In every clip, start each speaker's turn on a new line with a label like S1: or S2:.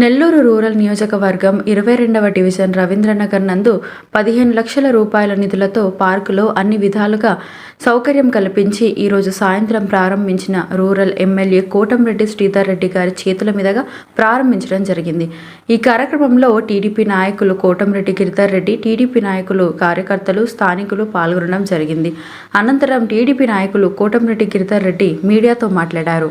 S1: Nellore rural నియోజకవర్గం ఇరవై రెండవ డివిజన్ రవీంద్రనగర్ నందు పదిహేను లక్షల రూపాయల నిధులతో పార్కులో అన్ని విధాలుగా సౌకర్యం కల్పించి ఈరోజు సాయంత్రం ప్రారంభించిన రూరల్ ఎమ్మెల్యే కోటంరెడ్డి శ్రీధర్ రెడ్డి గారి చేతుల మీదుగా ప్రారంభించడం జరిగింది. ఈ కార్యక్రమంలో టీడీపీ నాయకులు కోటంరెడ్డి గిరిధర్ రెడ్డి టీడీపీ నాయకులు కార్యకర్తలు స్థానికులు పాల్గొనడం జరిగింది. అనంతరం టీడీపీ నాయకులు కోటంరెడ్డి గిరిధర్ రెడ్డి మీడియాతో మాట్లాడారు.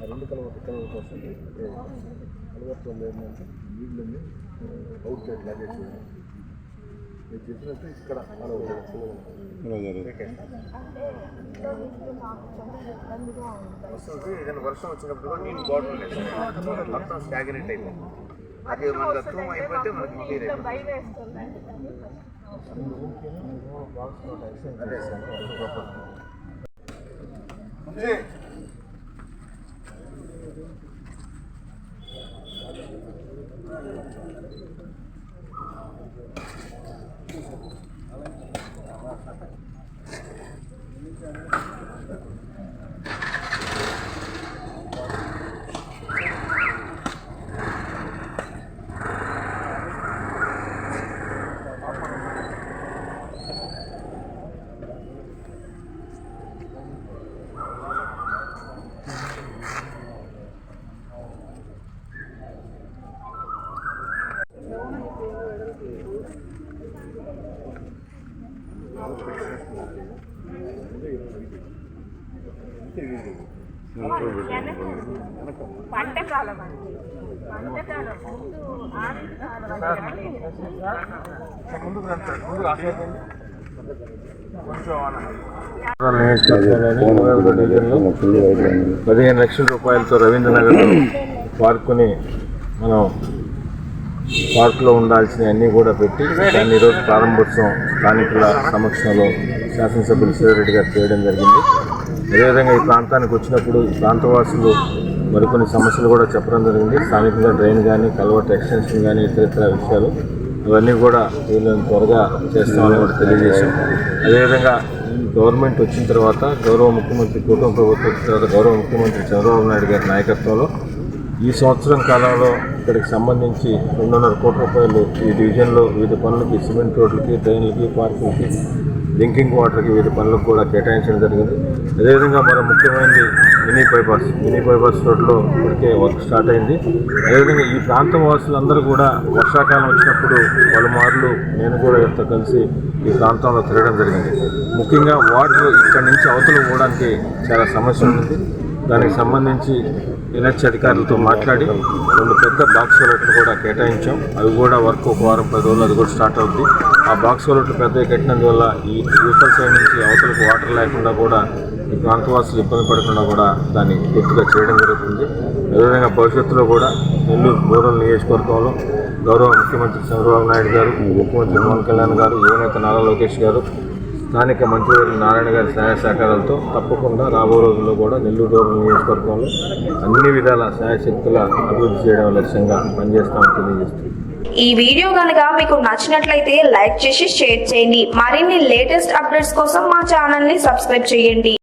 S2: రెండు కలవ కలవకు వస్తుంది. కలవత్వం ఏంటంటే నీళ్ళని అవుట్ సైడ్ లాగేజ్ మీరు చేసినట్టు ఇక్కడ అలా
S3: వస్తుంది ఏదైనా వర్షం వచ్చినప్పుడు కూడా నీళ్ళు బాటిల్ లేదు మొత్తం స్టాగ్నెట్ అయిపోయింది. అది మనకు తూము అయిపోతే మనకి క్లియర్ అయిపోతుంది అదే సార్
S4: పంటకాలం ముందు
S2: పదిహేను లక్షల రూపాయలతో రవీంద్రనగర్ పార్కుని మనం పార్కులో ఉండాల్సినవన్నీ కూడా పెట్టి దాన్ని ఈరోజు ప్రారంభోత్సవం స్థానికుల సమక్షంలో శాసనసభ్యులు శివరెడ్డి గారు చేయడం జరిగింది. అదేవిధంగా ఈ ప్రాంతానికి వచ్చినప్పుడు ఈ ప్రాంతవాసులు మరికొన్ని సమస్యలు కూడా చెప్పడం జరిగింది. స్థానికంగా డ్రైన్ కానీ కలవట్ ఎక్స్టెన్షన్ కానీ ఇతర ఇతర విషయాలు అవన్నీ కూడా వీళ్ళని త్వరగా చేస్తామని కూడా తెలియజేశాం అదేవిధంగా గవర్నమెంట్ వచ్చిన తర్వాత గౌరవ ముఖ్యమంత్రి కుటుంబ ప్రభుత్వం తర్వాత గౌరవ ముఖ్యమంత్రి చంద్రబాబు నాయుడు గారి నాయకత్వంలో ఈ సంవత్సరం కాలంలో ఇక్కడికి సంబంధించి రెండున్నర కోట్ల రూపాయలు ఈ డివిజన్లో వివిధ పనులకి సిమెంట్ రోడ్లకి డ్రైన్లకి పార్కులకి డ్రింకింగ్ వాటర్కి వివిధ పనులకు కూడా కేటాయించడం జరిగింది. అదేవిధంగా మరో ముఖ్యమైనది మినీ బైపాస్. మినీ బైపాస్ రోడ్లో ఇప్పటికే వర్క్ స్టార్ట్ అయింది. అదేవిధంగా ఈ ప్రాంతం వాసులందరూ కూడా వర్షాకాలం వచ్చినప్పుడు పలుమార్లు నేను కూడా ఇంత కలిసి ఈ ప్రాంతంలో తిరగడం జరిగింది. ముఖ్యంగా వాటర్ ఇక్కడి నుంచి అవతల పోవడానికి చాలా సమస్య ఉంది. దానికి సంబంధించి ఎన్హెచ్ అధికారులతో మాట్లాడి రెండు పెద్ద బాక్స్ రోడ్లు కూడా కేటాయించాం. అవి కూడా వర్క్ ఒక వారం పది రోజులు అది కూడా స్టార్ట్ అవుతుంది ఆ బాక్స్ రోడ్లు పెద్దవి కట్టినందువల్ల ఈ యూసల్ సైడ్ నుంచి అవతలకు వాటర్ లేకుండా కూడా ఈ ప్రాంతవాసులు ఇబ్బంది పడకుండా కూడా దాన్ని పూర్తిగా చేయడం జరుగుతుంది. అదేవిధంగా భవిష్యత్తులో కూడా నెల్లూరు రూరల్ నియోజకవర్గంలో గౌరవ ముఖ్యమంత్రి చంద్రబాబు నాయుడు గారు ముఖ్యమంత్రి పవన్ కళ్యాణ్ గారు యువనేత నారా లోకేష్ గారు స్థానిక మంత్రివర్యులు నారాయణ గారి సహాయ సహకారాలతో తప్పకుండా రాబో రోజుల్లో కూడా నెల్లూరు రూరల్ నియోజకవర్గంలో అన్ని విధాల సహాయశక్తుల అభివృద్ధి చేయడం లక్ష్యంగా పనిచేస్తామని తెలియజేస్తుంది
S5: ఈ వీడియో కనుక మీకు నచ్చినట్లయితే లైక్ చేసి షేర్ చేయండి. మరిన్ని లేటెస్ట్ అప్డేట్స్ కోసం మా ఛానల్ని సబ్స్క్రైబ్ చేయండి.